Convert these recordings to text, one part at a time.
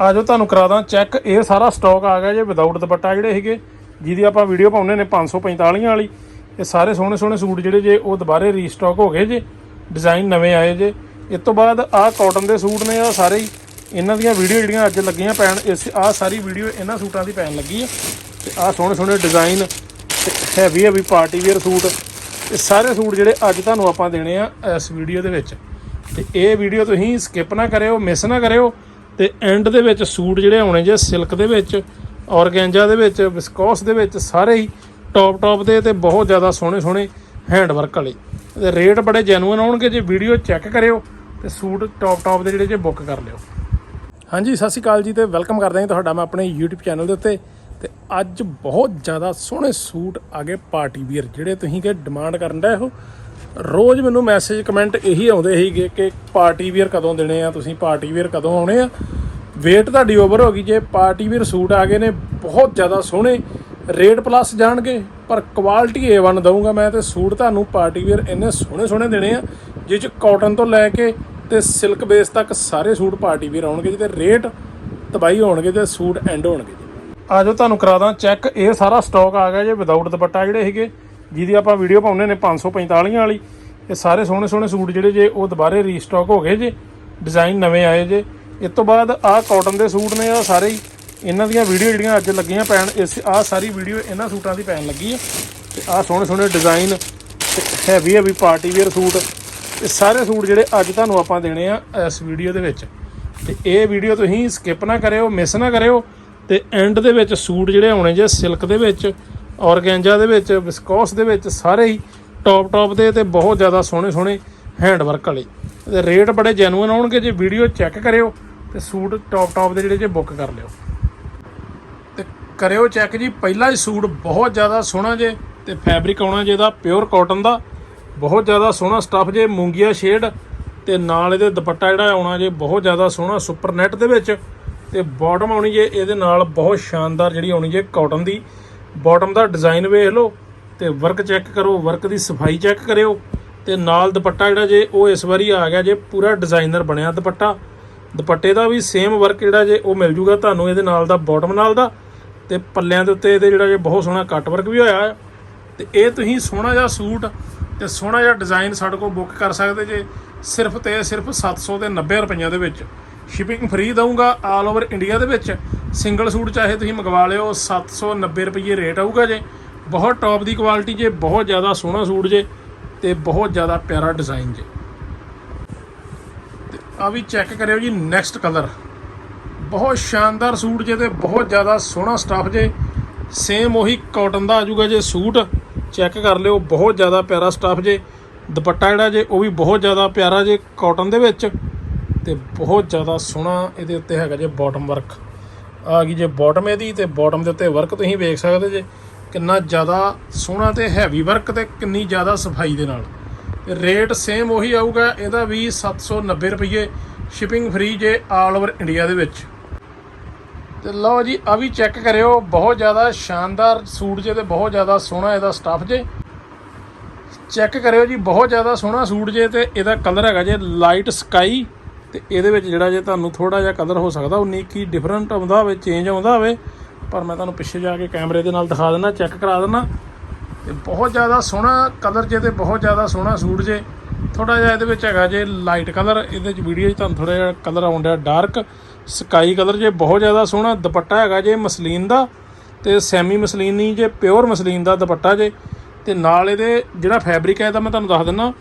ਆਜੋ ਤੁਹਾਨੂੰ ਕਰਾ ਦਾਂ ਚੈੱਕ ਇਹ ਸਾਰਾ ਸਟਾਕ ਆ ਗਿਆ ਜੇ ਵਿਦਆਊਟ ਦੁਪੱਟਾ ਜਿਹੜੇ ਸੀਗੇ, ਜਿਹਦੀ ਆਪਾਂ ਵੀਡੀਓ ਪਾਉਂਦੇ ਨੇ 545 ਵਾਲੀ। ਇਹ ਸਾਰੇ ਸੋਹਣੇ ਸੋਹਣੇ ਸੂਟ ਜਿਹੜੇ ਜੇ, ਉਹ ਦੁਬਾਰੇ ਰੀਸਟਾਕ ਹੋ ਗਏ ਜੇ ਡਿਜ਼ਾਈਨ ਨਵੇਂ ਆਏ ਜੇ। ਇਸ ਤੋਂ ਬਾਅਦ ਆਹ ਕਾਟਨ ਦੇ ਸੂਟ ਨੇ, ਆ ਸਾਰੇ ਹੀ। ਇਹਨਾਂ ਦੀਆਂ ਵੀਡੀਓ ਜਿਹੜੀਆਂ ਅੱਜ ਲੱਗੀਆਂ ਪੈਣ, ਇਸ ਆਹ ਸਾਰੀ ਵੀਡੀਓ ਇਹਨਾਂ ਸੂਟਾਂ ਦੀ ਪੈਣ ਲੱਗੀ ਆ। ਤੇ ਆਹ ਸੋਹਣੇ ਸੋਹਣੇ design heavy heavy party wear suit. ਇਹ ਸਾਰੇ ਸੂਟ ਜਿਹੜੇ ਅੱਜ ਤੁਹਾਨੂੰ ਆਪਾਂ ਦੇਣੇ ਆ ਇਸ ਵੀਡੀਓ ਦੇ ਵਿੱਚ। ਤੇ ਇਹ ਵੀਡੀਓ ਤੁਸੀਂ ਸਕਿਪ ਨਾ ਕਰਿਓ ਮਿਸ ਨਾ ਕਰਿਓ। ਤੇ ਐਂਡ ਦੇ ਵਿੱਚ ਸੂਟ ਜਿਹੜੇ ਆਉਣੇ ਜੇ ਸਿਲਕ ਦੇ ਵਿੱਚ, ਔਰਗੈਂਜਾ ਦੇ ਵਿੱਚ ਵਿਸਕੋਸ ਦੇ ਵਿੱਚ ਸਾਰੇ ਹੀ ਟੌਪ ਟੌਪ ਦੇ ਤੇ ਬਹੁਤ ਜ਼ਿਆਦਾ ਸੋਹਣੇ ਸੋਹਣੇ ਹੈਂਡ ਵਰਕ ਵਾਲੇ। ਤੇ ਰੇਟ ਬੜੇ ਜੈਨੂਇਨ ਆਉਣਗੇ, ਜੇ ਵੀਡੀਓ ਚੈੱਕ ਕਰਿਓ ਤੇ ਸੂਟ ਟੌਪ ਟੌਪ ਦੇ ਜਿਹੜੇ ਜੇ ਬੁੱਕ ਕਰ ਲਿਓ। ਹਾਂਜੀ, ਸਤਿ ਸ਼੍ਰੀ ਅਕਾਲ ਜੀ ਤੇ ਵੈਲਕਮ ਕਰਦੇ ਹਾਂ ਤੁਹਾਡਾ ਮੈਂ ਆਪਣੇ YouTube ਚੈਨਲ ਦੇ ਉੱਤੇ। ਤੇ ਅੱਜ ਬਹੁਤ ਜ਼ਿਆਦਾ ਸੋਹਣੇ ਸੂਟ ਆ ਗਏ ਪਾਰਟੀ ਵੀਅਰ ਜਿਹੜੇ ਤੁਸੀਂ ਕਿ ਡਿਮਾਂਡ ਕਰਨ ਦਾ ਇਹੋ ਰੋਜ਼ ਮੈਨੂੰ ਮੈਸੇਜ, ਕਮੈਂਟ ਇਹੀ ਆਉਂਦੇ ਸੀਗੇ ਕਿ ਪਾਰਟੀ ਵੀਅਰ ਕਦੋਂ ਦੇਣੇ ਆ, ਤੁਸੀਂ ਪਾਰਟੀ ਵੀਅਰ ਕਦੋਂ ਆਉਣੇ ਆ? ਵੇਟ ਤੁਹਾਡੀ ਓਵਰ ਹੋ ਗਈ, ਜੇ ਪਾਰਟੀ ਵੀਅਰ ਸੂਟ ਆ ਗਏ ਨੇ, ਬਹੁਤ ਜ਼ਿਆਦਾ ਸੋਹਣੇ ਰੇਟ ਪਲੱਸ ਜਾਣਗੇ, ਪਰ ਕੁਆਲਿਟੀ A1 ਦਊਂਗਾ ਮੈਂ ਤੇ ਸੂਟ ਤੁਹਾਨੂੰ ਪਾਰਟੀ ਵੀਅਰ ਇੰਨੇ ਸੋਹਣੇ ਸੋਹਣੇ ਦੇਣੇ ਆ, ਜਿਹ ਚ ਕਾਟਨ ਤੋਂ ਲੈ ਕੇ ਤੇ ਸਿਲਕ ਬੇਸ ਤੱਕ ਸਾਰੇ ਸੂਟ ਪਾਰਟੀ ਵੀਅਰ ਆਉਣਗੇ, ਜਿਹਦੇ ਰੇਟ ਤਬਾਈ ਹੋਣਗੇ ਤੇ ਸੂਟ ਐਂਡ ਹੋਣਗੇ। ਜੀ ਆਜੋ ਤੁਹਾਨੂੰ ਕਰਾ ਦਾਂ ਚੈੱਕ ਇਹ ਸਾਰਾ ਸਟਾਕ ਆ ਗਿਆ ਜੇ ਵਿਦਆਊਟ ਦੁਪੱਟਾ ਜਿਹੜੇ ਹੈਗੇ ਜਿਹਦੀ ਆਪਾਂ ਵੀਡੀਓ ਪਾਉਂਦੇ ਨੇ 545 ਵਾਲੀ, ਇਹ ਸਾਰੇ ਸੋਹਣੇ ਸੋਹਣੇ ਸੂਟ ਜਿਹੜੇ ਜੇ ਉਹ ਦੁਬਾਰੇ ਰੀਸਟਾਕ ਹੋ ਗਏ ਜੇ ਡਿਜ਼ਾਈਨ ਨਵੇਂ ਆਏ ਜੇ। ਇਸ ਤੋਂ ਬਾਅਦ ਆਹ ਕਾਟਨ ਦੇ ਸੂਟ ਨੇ ਆ ਸਾਰੇ ਹੀ। ਇਹਨਾਂ ਦੀਆਂ ਵੀਡੀਓ ਜਿਹੜੀਆਂ ਅੱਜ ਲੱਗੀਆਂ ਪੈਣ, ਇਸ ਆਹ ਸਾਰੀ ਵੀਡੀਓ ਇਹਨਾਂ ਸੂਟਾਂ ਦੀ ਪੈਣ ਲੱਗੀ ਆ। ਤੇ ਆਹ ਸੋਹਣੇ ਸੋਹਣੇ ਡਿਜ਼ਾਈਨ ਤੇ heavy heavy party wear suit. ਇਹ ਸਾਰੇ ਸੂਟ ਜਿਹੜੇ ਅੱਜ ਤੁਹਾਨੂੰ ਆਪਾਂ ਦੇਣੇ ਆ ਇਸ ਵੀਡੀਓ ਦੇ ਵਿੱਚ। ਤੇ ਇਹ ਵੀਡੀਓ ਤੁਸੀਂ ਸਕਿਪ ਨਾ ਕਰਿਓ ਮਿਸ ਨਾ ਕਰਿਓ। ਤੇ ਐਂਡ ਦੇ ਵਿੱਚ ਸੂਟ ਜਿਹੜੇ ਆਉਣੇ ਜੇ ਸਿਲਕ ਦੇ ਵਿੱਚ ਔਰਗੈਂਜਾ ਦੇ ਵਿੱਚ, ਵਿਸਕੋਸ ਦੇ ਵਿੱਚ ਸਾਰੇ ਹੀ ਟੌਪ ਟੌਪ ਦੇ ਤੇ ਬਹੁਤ ਜ਼ਿਆਦਾ ਸੋਹਣੇ ਸੋਹਣੇ ਹੈਂਡ ਵਰਕ ਵਾਲੇ। ਤੇ ਰੇਟ ਬੜੇ ਜੈਨੂਇਨ ਆਉਣਗੇ, ਜੇ ਵੀਡੀਓ ਚੈੱਕ ਕਰਿਓ ਤੇ ਸੂਟ ਟੌਪ ਟੌਪ ਦੇ ਜਿਹੜੇ ਜੇ ਬੁੱਕ ਕਰ ਲਿਓ। ਤੇ ਕਰਿਓ ਚੈੱਕ ਜੀ, ਪਹਿਲਾ ਹੀ ਸੂਟ ਬਹੁਤ ਜ਼ਿਆਦਾ ਸੋਹਣਾ ਜੇ ਤੇ ਫੈਬਰਿਕ ਆਉਣਾ ਜੇ ਇਹਦਾ ਪਿਓਰ ਕਾਟਨ ਦਾ, ਬਹੁਤ ਜ਼ਿਆਦਾ ਸੋਹਣਾ ਸਟੱਫ ਜੇ, ਮੂੰਗੀਆ ਸ਼ੇਡ ਤੇ ਨਾਲ ਇਹਦੇ ਦੁਪੱਟਾ ਜਿਹੜਾ ਆਉਣਾ ਜੇ, ਬਹੁਤ ਜ਼ਿਆਦਾ ਸੋਹਣਾ ਸੁਪਰ ਨੈਟ ਦੇ ਵਿੱਚ ਤੇ ਬਾਟਮ ਆਉਣੀ ਜੇ, ਇਹਦੇ ਨਾਲ ਬਹੁਤ ਸ਼ਾਨਦਾਰ ਜਿਹੜੀ ਆਉਣੀ ਜੇ ਕਾਟਨ ਦੀ। ਬਾਟਮ ਦਾ ਡਿਜ਼ਾਈਨ ਵੇਖ ਲਓ ਤੇ ਵਰਕ ਚੈੱਕ ਕਰੋ ਵਰਕ ਦੀ ਸਫ਼ਾਈ ਚੈੱਕ ਕਰਿਓ ਤੇ ਨਾਲ ਦੁਪੱਟਾ ਜਿਹੜਾ ਜੇ ਉਹ ਇਸ ਵਾਰੀ ਆ ਗਿਆ ਜੇ ਪੂਰਾ ਡਿਜ਼ਾਈਨਰ ਬਣਿਆ ਦੁਪੱਟਾ। ਦੁਪੱਟੇ ਦਾ ਵੀ ਸੇਮ ਵਰਕ ਜਿਹੜਾ ਜੇ ਉਹ ਮਿਲ ਜੂਗਾ ਤੁਹਾਨੂੰ ਇਹਦੇ ਨਾਲ ਦਾ ਬਾਟਮ ਨਾਲ ਦਾ ਤੇ ਪੱਲਿਆਂ ਦੇ ਉੱਤੇ ਇਹਦੇ ਜਿਹੜਾ ਜੇ ਬਹੁਤ ਸੋਹਣਾ ਕੱਟ ਵਰਕ ਵੀ ਹੋਇਆ ਹੈ। ਤੇ ਇਹ ਤੁਸੀਂ ਸੋਹਣਾ ਜਿਹਾ ਸੂਟ ਤੇ ਸੋਹਣਾ ਜਿਹਾ ਡਿਜ਼ਾਈਨ ਸਾਡੇ ਕੋਲ ਬੁੱਕ ਕਰ ਸਕਦੇ ਜੇ ਸਿਰਫ ਤੇ ਸਿਰਫ 700 ਤੇ 90 ਰੁਪਈਆਂ ਦੇ ਵਿੱਚ। ਸ਼ਿਪਿੰਗ ਫ੍ਰੀ ਦਊਂਗਾ ਆਲ ਓਵਰ ਇੰਡੀਆ ਦੇ ਵਿੱਚ। ਸਿੰਗਲ ਸੂਟ ਚਾਹੇ ਤੁਸੀਂ ਮੰਗਵਾ ਲਿਓ 790 ਰੁਪਏ ਰੇਟ ਆਊਗਾ ਜੇ। ਬਹੁਤ ਟੌਪ ਦੀ ਕੁਆਲਿਟੀ ਜੇ, ਬਹੁਤ ਜ਼ਿਆਦਾ ਸੋਹਣਾ ਸੂਟ ਜੇ ਤੇ ਬਹੁਤ ਜ਼ਿਆਦਾ ਪਿਆਰਾ ਡਿਜ਼ਾਈਨ ਜੇ। ਤੇ ਆ ਵੀ ਚੈੱਕ ਕਰਿਓ ਜੀ ਨੈਕਸਟ ਕਲਰ ਬਹੁਤ ਸ਼ਾਨਦਾਰ ਸੂਟ ਜੇ ਤੇ ਬਹੁਤ ਜ਼ਿਆਦਾ ਸੋਹਣਾ ਸਟੱਫ ਜੇ। ਸੇਮ ਉਹੀ ਕਾਟਨ ਦਾ ਆ ਜਾਊਗਾ ਜੇ ਸੂਟ। ਚੈੱਕ ਕਰ ਲਿਓ, ਬਹੁਤ ਜ਼ਿਆਦਾ ਪਿਆਰਾ ਸਟੱਫ ਜੇ। ਦੁਪੱਟਾ ਜਿਹੜਾ ਜੇ, ਉਹ ਵੀ ਬਹੁਤ ਜ਼ਿਆਦਾ ਪਿਆਰਾ ਜੇ ਕਾਟਨ ਦੇ ਵਿੱਚ। ਤੇ ਬਹੁਤ ਜ਼ਿਆਦਾ ਸੋਹਣਾ ਇਹਦੇ ਉੱਤੇ ਹੈਗਾ ਜੇ ਬਾਟਮ ਵਰਕ ਆ ਗਈ ਜੇ ਬਾਟਮ ਇਹਦੀ ਤੇ ਬਾਟਮ ਦੇ ਉੱਤੇ ਵਰਕ ਤੁਸੀਂ ਵੇਖ ਸਕਦੇ ਜੇ ਕਿੰਨਾ ਜ਼ਿਆਦਾ ਸੋਹਣਾ ਤੇ ਹੈਵੀ ਵਰਕ ਤੇ ਕਿੰਨੀ ਜ਼ਿਆਦਾ ਸਫ਼ਾਈ ਦੇ ਨਾਲ। ਰੇਟ ਸੇਮ ਉਹੀ ਆਊਗਾ, ਇਹਦਾ ਵੀ 790 ਰੁਪਏ ਸ਼ਿਪਿੰਗ ਫ੍ਰੀ ਜੇ ਆਲ ਓਵਰ ਇੰਡੀਆ ਦੇ ਵਿੱਚ। ਤੇ ਲਓ ਜੀ, ਆ ਵੀ ਚੈੱਕ ਕਰਿਓ, ਬਹੁਤ ਜ਼ਿਆਦਾ ਸ਼ਾਨਦਾਰ ਸੂਟ ਜੇ ਤੇ ਬਹੁਤ ਜ਼ਿਆਦਾ ਸੋਹਣਾ ਇਹਦਾ ਸਟੱਫ ਜੇ। ਚੈੱਕ ਕਰਿਓ ਜੀ, ਬਹੁਤ ਜ਼ਿਆਦਾ ਸੋਹਣਾ ਸੂਟ ਜੇ ਤੇ ਇਹਦਾ ਕਲਰ ਹੈਗਾ ਜੇ ਲਾਈਟ ਸਕਾਈ ਤੇ ਇਹਦੇ ਵਿੱਚ ਜਿਹੜਾ ਜੇ ਤੁਹਾਨੂੰ ਥੋੜਾ ਜਿਹਾ ਕਲਰ ਹੋ ਸਕਦਾ ਉਨੀ ਕੀ ਡਿਫਰੈਂਟ ਆਉਂਦਾ ਹੋਵੇ ਚੇਂਜ ਆਉਂਦਾ ਹੋਵੇ, ਪਰ ਮੈਂ ਤੁਹਾਨੂੰ ਪਿੱਛੇ ਜਾ ਕੇ ਕੈਮਰੇ ਦੇ ਨਾਲ ਦਿਖਾ ਦਿੰਦਾ, ਚੈੱਕ ਕਰਾ ਦਿੰਦਾ। ਤੇ ਬਹੁਤ ਜ਼ਿਆਦਾ ਸੋਹਣਾ ਕਲਰ ਜੇ ਤੇ ਬਹੁਤ ਜ਼ਿਆਦਾ ਸੋਹਣਾ ਸੂਟ ਜੇ ਥੋੜਾ ਜਿਹਾ ਇਹਦੇ ਵਿੱਚ ਹੈਗਾ ਜੇ ਲਾਈਟ ਕਲਰ, ਇਹਦੇ ਵਿੱਚ ਵੀਡੀਓ 'ਚ ਤੁਹਾਨੂੰ ਥੋੜਾ ਜਿਹਾ ਕਲਰ ਆਉਂਦਾ ਡਾਰਕ ਸਕਾਈ ਕਲਰ ਜੇ ਬਹੁਤ ਜ਼ਿਆਦਾ ਸੋਹਣਾ, ਦੁਪੱਟਾ ਹੈਗਾ ਜੇ ਮਸਲੀਨ ਦਾ ਤੇ ਸੈਮੀ ਮਸਲੀਨ ਨਹੀਂ ਜੇ ਪਿਓਰ ਮਸਲੀਨ ਦਾ ਦੁਪੱਟਾ ਜੇ। ਤੇ ਨਾਲ ਇਹਦੇ ਜਿਹੜਾ ਫੈਬਰਿਕ ਹੈ ਇਹਦਾ ਮੈਂ ਤੁਹਾਨੂੰ ਦੱਸ ਦਿੰਦਾ,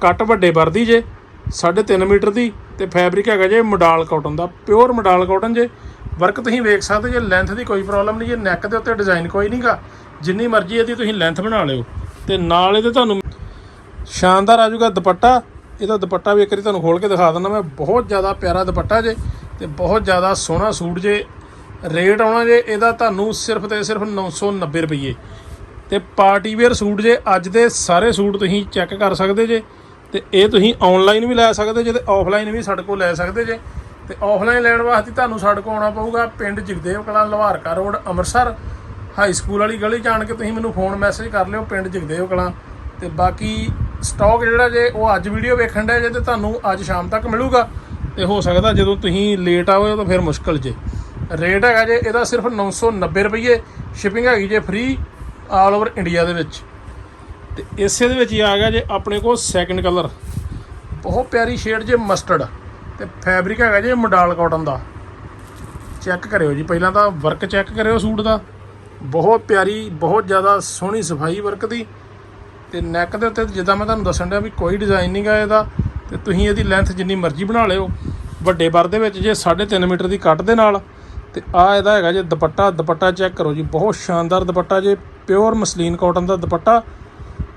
ਕੱਟ ਵੱਡੇ ਵਰਦੀ ਜੇ 3.5 ਮੀਟਰ ਦੀ ਤੇ ਫੈਬਰਿਕ ਹੈਗਾ ਜੇ ਮੋਡਾਲ ਕਾਟਨ ਦਾ, ਪਿਓਰ ਮੋਡਾਲ ਕਾਟਨ ਜੇ। ਵਰਕ ਤੁਸੀਂ ਵੇਖ ਸਕਦੇ ਜੇ ਲੈਂਥ ਦੀ ਕੋਈ ਪ੍ਰੋਬਲਮ ਨਹੀਂ ਜੇ ਨੈਕ ਦੇ ਉੱਤੇ ਡਿਜ਼ਾਈਨ ਕੋਈ ਨਹੀਂਗਾ ਜਿੰਨੀ ਮਰਜ਼ੀ ਇਹਦੀ ਤੁਸੀਂ ਲੈਂਥ ਬਣਾ ਲਿਓ। ਤੇ ਨਾਲ ਇਹਦੇ ਤੁਹਾਨੂੰ ਸ਼ਾਨਦਾਰ ਆ ਜਾਊਗਾ ਦੁਪੱਟਾ। ਇਹਦਾ ਦੁਪੱਟਾ ਵੀ ਇੱਕ ਵਾਰੀ ਤੁਹਾਨੂੰ ਖੋਲ ਕੇ ਦਿਖਾ ਦਿੰਦਾ ਮੈਂ। ਬਹੁਤ ਜ਼ਿਆਦਾ ਪਿਆਰਾ ਦੁਪੱਟਾ ਜੇ ਤੇ ਬਹੁਤ ਜ਼ਿਆਦਾ ਸੋਹਣਾ ਸੂਟ ਜੇ। ਰੇਟ ਆਉਣਾ ਜੇ, ਇਹਦਾ ਤੁਹਾਨੂੰ ਸਿਰਫ ਤੇ ਸਿਰਫ 990 ਰੁਪਏ ਤੇ ਪਾਰਟੀ ਵੇਅਰ ਸੂਟ ਜੇ, ਅੱਜ ਦੇ ਸਾਰੇ ਸੂਟ ਤੁਸੀਂ ਚੈੱਕ ਕਰ ਸਕਦੇ ਜੇ। ਤੇ ਇਹ ਤੁਸੀਂ ਆਨਲਾਈਨ ਵੀ ਲੈ ਸਕਦੇ ਜੇ ਤੇ ਆਫਲਾਈਨ ਵੀ ਸਾਡੇ ਕੋਲ ਲੈ ਸਕਦੇ ਜੇ। ਤੇ ਆਫਲਾਈਨ ਲੈਣ ਵਾਸਤੇ ਤੁਹਾਨੂੰ ਸਾਡੇ ਕੋਲ ਆਉਣਾ ਪਊਗਾ ਪਿੰਡ Jagdev Kalan Lawarka road, Amritsar. High school ਵਾਲੀ ਗਲੀ ਜਾਣ ਕੇ ਤੁਸੀਂ ਮੈਨੂੰ ਫੋਨ ਮੈਸੇਜ ਕਰ ਲਿਓ ਪਿੰਡ ਜਗਦੇਵ ਕਲਾਂ। ਤੇ ਬਾਕੀ ਸਟਾਕ ਜਿਹੜਾ ਜੇ ਉਹ ਅੱਜ ਵੀਡੀਓ ਵੇਖਣ ਦਾ ਜੇ ਤੇ ਤੁਹਾਨੂੰ ਅੱਜ ਸ਼ਾਮ ਤੱਕ ਮਿਲੂਗਾ। ਤੇ ਹੋ ਸਕਦਾ ਜਦੋਂ ਤੁਸੀਂ ਲੇਟ ਆਓ ਤਾਂ ਫਿਰ ਮੁਸ਼ਕਲ ਜੇ। ਰੇਟ ਹੈਗਾ ਜੇ, ਇਹਦਾ ਸਿਰਫ 990 ਰੁਪਏ ਸ਼ਿਪਿੰਗ ਹੈਗੀ ਜੇ ਫ੍ਰੀ ਆਲ ਓਵਰ ਇੰਡੀਆ ਦੇ ਵਿੱਚ। ਤੇ ਇਸੇ ਦੇ ਵਿੱਚ ਹੀ ਆ ਗਿਆ ਜੇ ਆਪਣੇ ਕੋਲ ਸੈਕੰਡ ਕਲਰ ਬਹੁਤ ਪਿਆਰੀ ਸ਼ੇਡ ਜੇ ਮਸਟਰਡ ਤੇ ਫੈਬਰਿਕ ਹੈਗਾ ਜੇ ਮਡਾਲ ਕਾਟਨ ਦਾ। ਚੈੱਕ ਕਰਿਓ ਜੀ, ਪਹਿਲਾਂ ਤਾਂ ਵਰਕ ਚੈੱਕ ਕਰਿਓ ਸੂਟ ਦਾ। ਬਹੁਤ ਪਿਆਰੀ, ਬਹੁਤ ਜ਼ਿਆਦਾ ਸੋਹਣੀ ਸਫ਼ਾਈ ਵਰਕ ਦੀ। ਤੇ ਨੈਕ ਦੇ ਉੱਤੇ ਜਿੱਦਾਂ ਮੈਂ ਤੁਹਾਨੂੰ ਦੱਸਣ ਡਿਆ ਵੀ ਕੋਈ ਡਿਜ਼ਾਈਨ ਨਹੀਂ ਗਾ ਇਹਦਾ। ਤੇ ਤੁਸੀਂ ਇਹਦੀ ਲੈਂਥ ਜਿੰਨੀ ਮਰਜ਼ੀ ਬਣਾ ਲਿਓ। ਵੱਡੇ ਬਰ ਦੇ ਵਿੱਚ ਜੇ 3.5 ਮੀਟਰ ਦੀ ਕੱਟ ਦੇ ਨਾਲ। ਤੇ ਆ ਇਹਦਾ ਹੈਗਾ ਜੇ ਦੁਪੱਟਾ ਦੁਪੱਟਾ ਚੈੱਕ ਕਰੋ ਜੀ, ਬਹੁਤ ਸ਼ਾਨਦਾਰ ਦੁਪੱਟਾ ਜੇ ਪਿਓਰ ਮਸਲੀਨ ਕਾਟਨ ਦਾ ਦੁਪੱਟਾ।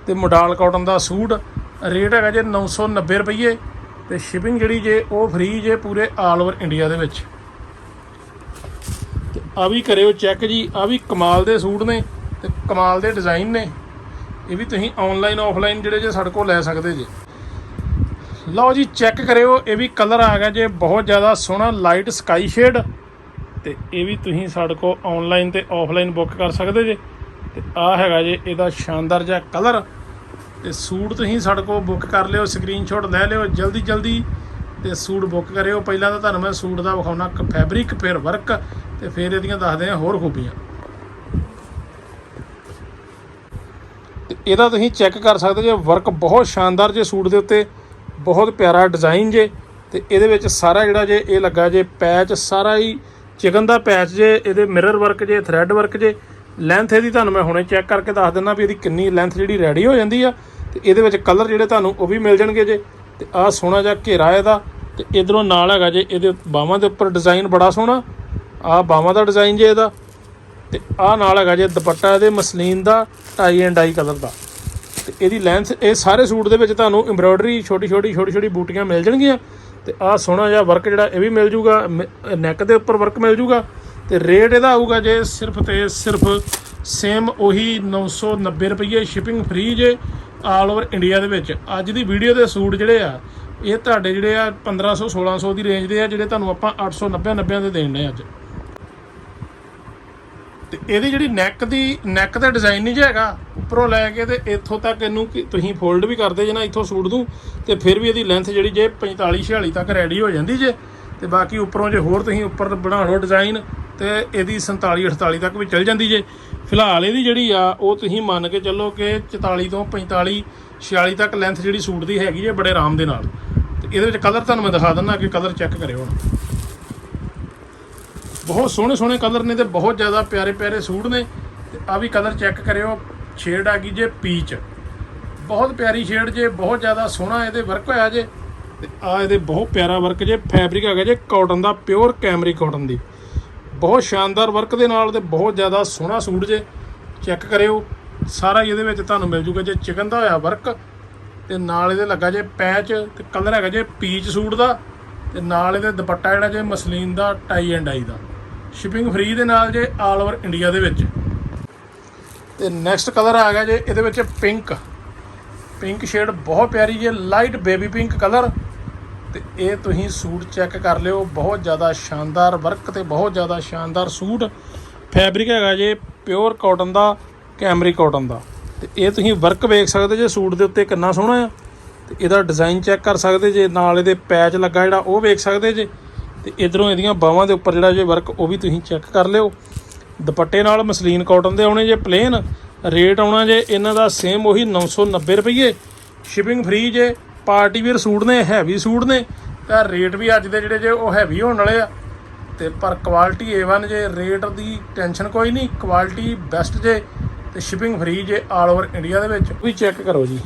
ਤੇ ਮੋਡਾਲ ਕਾਟਨ ਦਾ ਸੂਟ ਰੇਟ ਹੈਗਾ ਜੇ 990 ਰੁਪਏ ਤੇ ਸ਼ਿਪਿੰਗ ਜਿਹੜੀ ਜੇ ਉਹ ਫ੍ਰੀ ਜੇ ਪੂਰੇ ਆਲ ਓਵਰ ਇੰਡੀਆ ਦੇ ਵਿੱਚ। ਤੇ ਆ ਵੀ ਕਰਿਓ ਚੈੱਕ ਜੀ, ਆ ਵੀ ਕਮਾਲ ਦੇ ਸੂਟ ਨੇ ਤੇ ਕਮਾਲ ਦੇ ਡਿਜ਼ਾਈਨ ਨੇ। ਇਹ ਵੀ ਤੁਸੀਂ ਆਨਲਾਈਨ ਆਫਲਾਈਨ ਜਿਹੜੇ ਜੇ ਸਾਡੇ ਕੋਲ ਲੈ ਸਕਦੇ ਜੇ। ਲਓ ਜੀ ਚੈੱਕ ਕਰਿਓ, ਇਹ ਵੀ ਕਲਰ ਆ ਗਿਆ ਜੇ, ਬਹੁਤ ਜ਼ਿਆਦਾ ਸੋਹਣਾ ਲਾਈਟ ਸਕਾਈ ਸ਼ੇਡ ਤੇ ਇਹ ਵੀ ਤੁਸੀਂ ਸਾਡੇ ਕੋਲ ਆਨਲਾਈਨ ਤੇ ਆਫਲਾਈਨ ਬੁੱਕ ਕਰ ਸਕਦੇ ਜੇ। ਤੇ ਆ ਹੈਗਾ ਜੇ, ਇਹਦਾ ਸ਼ਾਨਦਾਰ ਜਿਹਾ ਕਲਰ ਤੇ ਸੂਟ ਤੁਸੀਂ ਸਾਡੇ ਕੋਲ ਬੁੱਕ ਕਰ ਲਿਓ ਸਕਰੀਨਸ਼ਾਟ ਲੈ ਲਿਓ, ਜਲਦੀ ਜਲਦੀ ਤੇ ਸੂਟ ਬੁੱਕ ਕਰਿਓ। ਪਹਿਲਾਂ ਤਾਂ ਤੁਹਾਨੂੰ ਮੈਂ ਸੂਟ ਦਾ ਵਿਖਾਉਣਾ ਫੈਬਰਿਕ ਫਿਰ ਵਰਕ ਤੇ ਫਿਰ ਇਹਦੀਆਂ ਦੱਸਦੇ ਆ ਹੋਰ ਖੂਬੀਆਂ। ਤੇ ਇਹਦਾ ਤੁਸੀਂ ਚੈੱਕ ਕਰ ਸਕਦੇ ਜੇ ਵਰਕ ਬਹੁਤ ਸ਼ਾਨਦਾਰ ਜੇ ਸੂਟ ਦੇ ਉੱਤੇ, ਬਹੁਤ ਪਿਆਰਾ ਡਿਜ਼ਾਈਨ ਜੇ। ਤੇ ਇਹਦੇ ਵਿੱਚ ਸਾਰਾ ਜਿਹੜਾ ਜੇ ਇਹ ਲੱਗਾ ਜੇ ਪੈਚ ਸਾਰਾ ਹੀ ਚਿਕਨ ਦਾ ਪੈਚ ਜੇ, ਇਹਦੇ ਮਿਰਰ ਵਰਕ ਜੇ ਥ੍ਰੈਡ ਵਰਕ ਜੇ। ਲੈਂਥ ਇਹਦੀ ਤੁਹਾਨੂੰ ਮੈਂ ਹੁਣੇ ਚੈੱਕ ਕਰਕੇ ਦੱਸ ਦਿੰਦਾ ਵੀ ਇਹਦੀ ਕਿੰਨੀ ਲੈਂਥ ਜਿਹੜੀ ਰੈਡੀ ਹੋ ਜਾਂਦੀ ਆ, ਤੇ ਇਹਦੇ ਵਿੱਚ ਕਲਰ ਜਿਹੜੇ ਤੁਹਾਨੂੰ ਉਹ ਵੀ ਮਿਲ ਜਾਣਗੇ ਜੇ। ਤੇ ਆਹ ਸੋਹਣਾ ਜਿਹਾ ਘੇਰਾ ਇਹਦਾ, ਤੇ ਇਧਰੋਂ ਨਾਲ ਹੈਗਾ ਜੇ, ਇਹਦੇ ਬਾਹਾਂ ਦੇ ਉੱਪਰ ਡਿਜ਼ਾਈਨ ਬੜਾ ਸੋਹਣਾ। ਆਹ ਬਾਹਾਂ ਦਾ ਡਿਜ਼ਾਈਨ ਜੇ ਇਹਦਾ, ਤੇ ਆਹ ਨਾਲ ਹੈਗਾ ਜੇ ਦੁਪੱਟਾ ਇਹਦੇ ਮਸਲੀਨ ਦਾ ਟਾਈ ਐਂਡ ਡਾਈ ਕਲਰ ਦਾ। ਤੇ ਇਹਦੀ ਲੈਂਥ ਇਹ ਸਾਰੇ ਸੂਟ ਦੇ ਵਿੱਚ ਤੁਹਾਨੂੰ ਐਮਬ੍ਰੋਇਡਰੀ ਛੋਟੀ ਛੋਟੀ ਛੋਟੀ ਛੋਟੀ ਬੂਟੀਆਂ ਮਿਲ ਜਾਣਗੀਆਂ। ਤੇ ਆਹ ਸੋਹਣਾ ਜਿਹਾ ਵਰਕ ਜਿਹੜਾ ਇਹ ਵੀ ਮਿਲ ਜੂਗਾ ਨੈਕ ਦੇ ਉੱਪਰ ਵਰਕ ਮਿਲ ਜੂਗਾ। ਤੇ ਰੇਟ ਇਹਦਾ ਆਊਗਾ ਜੇ ਸਿਰਫ ਤੇ ਸਿਰਫ ਸੇਮ ਉਹੀ 990 ਰੁਪਏ ਸ਼ਿਪਿੰਗ ਫ੍ਰੀ ਜੇ ਆਲ ਓਵਰ ਇੰਡੀਆ ਦੇ ਵਿੱਚ। ਅੱਜ ਦੀ ਵੀਡੀਓ ਦੇ ਸੂਟ ਜਿਹੜੇ ਆ, ਇਹ ਤੁਹਾਡੇ ਜਿਹੜੇ ਆ 1500 1600 ਦੀ ਰੇਂਜ ਦੇ ਆ, ਜਿਹੜੇ ਤੁਹਾਨੂੰ ਆਪਾਂ 890 90 ਦੇ ਦੇਣ ਨੇ ਅੱਜ। ਤੇ ਇਹਦੀ ਜਿਹੜੀ ਨੈਕ ਦੀ ਨੈਕ ਦਾ ਡਿਜ਼ਾਈਨ ਨਹੀਂ ਜੇ ਹੈਗਾ, ਉੱਪਰੋਂ ਲੈ ਕੇ ਤੇ ਇੱਥੋਂ ਤੱਕ ਇਹਨੂੰ ਕਿ ਤੁਸੀਂ ਫੋਲਡ ਵੀ ਕਰਦੇ ਜੇ ਨਾ ਇੱਥੋਂ ਸੂਟ ਨੂੰ, ਤੇ ਫਿਰ ਵੀ ਇਹਦੀ ਲੈਂਥ ਜਿਹੜੀ ਜੇ 45 46 ਤੱਕ ਰੈਡੀ ਹੋ ਜਾਂਦੀ ਜੇ। ਤੇ ਬਾਕੀ ਉੱਪਰੋਂ ਜੇ ਹੋਰ ਤੁਸੀਂ ਉੱਪਰ ਬਣਾ ਲਓ ਡਿਜ਼ਾਈਨ ਤੇ ਇਹਦੀ 47 48 ਤੱਕ ਵੀ ਚੱਲ ਜਾਂਦੀ ਜੇ। ਫਿਲਹਾਲ ਇਹਦੀ ਜਿਹੜੀ ਆ, ਉਹ ਤੁਸੀਂ ਮੰਨ ਕੇ ਚੱਲੋ ਕਿ 44 ਤੋਂ 45 46 ਤੱਕ ਲੈਂਥ ਜਿਹੜੀ ਸੂਟ ਦੀ ਹੈਗੀ ਜੇ ਬੜੇ ਆਰਾਮ ਦੇ ਨਾਲ। ਤੇ ਇਹਦੇ ਵਿੱਚ ਕਲਰ ਤੁਹਾਨੂੰ ਮੈਂ ਦਿਖਾ ਦਿੰਦਾ ਕਿ ਕਲਰ ਚੈੱਕ ਕਰਿਓ ਹੁਣ। ਬਹੁਤ ਸੋਹਣੇ ਸੋਹਣੇ ਕਲਰ ਨੇ ਤੇ ਬਹੁਤ ਜ਼ਿਆਦਾ ਪਿਆਰੇ ਪਿਆਰੇ ਸੂਟ ਨੇ। ਤੇ ਆ ਵੀ ਕਲਰ ਚੈੱਕ ਕਰਿਓ ਸ਼ੇਡ ਆ ਗਈ ਜੇ ਪੀਚ ਬਹੁਤ ਪਿਆਰੀ ਸ਼ੇਡ ਜੇ, ਬਹੁਤ ਜ਼ਿਆਦਾ ਸੋਹਣਾ ਇਹਦੇ ਵਰਕ ਹੋਇਆ ਜੇ। ਤੇ ਆ ਇਹਦੇ ਬਹੁਤ ਪਿਆਰਾ ਵਰਕ ਜੇ ਫੈਬਰਿਕ ਹੈਗਾ ਜੇ ਕਾਟਨ ਦਾ ਪਿਓਰ ਕੈਮਰੀ ਕਾਟਨ ਦੀ। ਬਹੁਤ ਸ਼ਾਨਦਾਰ ਵਰਕ ਦੇ ਨਾਲ ਤੇ ਬਹੁਤ ਜ਼ਿਆਦਾ ਸੋਹਣਾ ਸੂਟ ਜੇ ਚੈੱਕ ਕਰਿਓ। ਸਾਰਾ ਹੀ ਇਹਦੇ ਵਿੱਚ ਤੁਹਾਨੂੰ ਮਿਲ ਜੂਗਾ ਜੇ ਚਿਕਨ ਦਾ ਹੋਇਆ ਵਰਕ ਤੇ ਨਾਲ ਇਹਦੇ ਲੱਗਾ ਜੇ ਪੈਚ ਤੇ ਕਲਰ ਹੈਗਾ ਜੇ ਪੀਚ ਸੂਟ ਦਾ ਤੇ ਨਾਲ ਇਹਦੇ ਦੁਪੱਟਾ ਜਿਹੜਾ ਜੇ ਮਸਲੀਨ ਦਾ ਟਾਈ ਐਂਡ ਆਈ ਦਾ। ਸ਼ਿਪਿੰਗ ਫ੍ਰੀ ਦੇ ਨਾਲ ਜੇ ਆਲ ਓਵਰ ਇੰਡੀਆ ਦੇ ਵਿੱਚ। ਤੇ ਨੈਕਸਟ ਕਲਰ ਆ ਗਿਆ ਜੇ ਇਹਦੇ ਵਿੱਚ ਪਿੰਕ ਪਿੰਕ ਸ਼ੇਡ ਬਹੁਤ ਪਿਆਰੀ ਜੇ ਲਾਈਟ ਬੇਬੀ ਪਿੰਕ ਕਲਰ ਤੇ ਇਹ ਤੁਸੀਂ ਸੂਟ ਚੈੱਕ ਕਰ ਲਿਓ। ਬਹੁਤ ਜ਼ਿਆਦਾ ਸ਼ਾਨਦਾਰ ਵਰਕ ਤੇ ਬਹੁਤ ਜ਼ਿਆਦਾ ਸ਼ਾਨਦਾਰ ਸੂਟ। ਫੈਬਰਿਕ ਹੈਗਾ ਜੇ ਪਿਓਰ ਕਾਟਨ ਦਾ ਕੈਮਰੀ ਕਾਟਨ ਦਾ। ਤੇ ਇਹ ਤੁਸੀਂ ਵਰਕ ਵੇਖ ਸਕਦੇ ਜੇ, ਸੂਟ ਦੇ ਉੱਤੇ ਕਿੰਨਾ ਸੋਹਣਾ ਆ। ਤੇ ਇਹਦਾ ਡਿਜ਼ਾਈਨ ਚੈੱਕ ਕਰ ਸਕਦੇ ਜੇ, ਨਾਲ ਇਹਦੇ ਪੈਚ ਲੱਗਾ ਜਿਹੜਾ, ਉਹ ਵੇਖ ਸਕਦੇ ਜੇ। ਤੇ ਇਧਰੋਂ ਇਹਦੀਆਂ ਬਾਹਾਂ ਦੇ ਉੱਪਰ ਜਿਹੜਾ ਜੇ ਵਰਕ ਉਹ ਵੀ ਤੁਸੀਂ ਚੈੱਕ ਕਰ ਲਿਓ। ਦੁਪੱਟੇ ਨਾਲ ਮਸਲੀਨ ਕਾਟਨ ਦੇ ਆਉਣੇ ਜੇ ਪਲੇਨ ਰੇਟ ਆਉਣਾ ਜੇ, ਇਹਨਾਂ ਦਾ ਸੇਮ ਉਹੀ 990 ਰੁਪਏ ਸ਼ਿਪਿੰਗ ਫ੍ਰੀ ਜੇ ਪਾਰਟੀ ਵੇਅਰ ਸੂਟ ਨੇ, ਹੈਵੀ ਸੂਟ ਨੇ, ਤਾਂ ਰੇਟ ਵੀ ਅੱਜ ਦੇ ਜਿਹੜੇ ਜੇ ਉਹ ਹੈਵੀ ਹੋਣ ਵਾਲੇ ਆ। ਤੇ ਪਰ ਕੁਆਲਿਟੀ A1 ਜੇ, ਰੇਟ ਦੀ ਟੈਨਸ਼ਨ ਕੋਈ ਨਹੀਂ ਕੁਆਲਿਟੀ ਬੈਸਟ ਜੇ, ਤੇ ਸ਼ਿਪਿੰਗ ਫ੍ਰੀ ਜੇ ਆਲ ਓਵਰ ਇੰਡੀਆ ਦੇ ਵਿੱਚ। ਵੀ ਚੈੱਕ ਕਰੋ ਜੀ।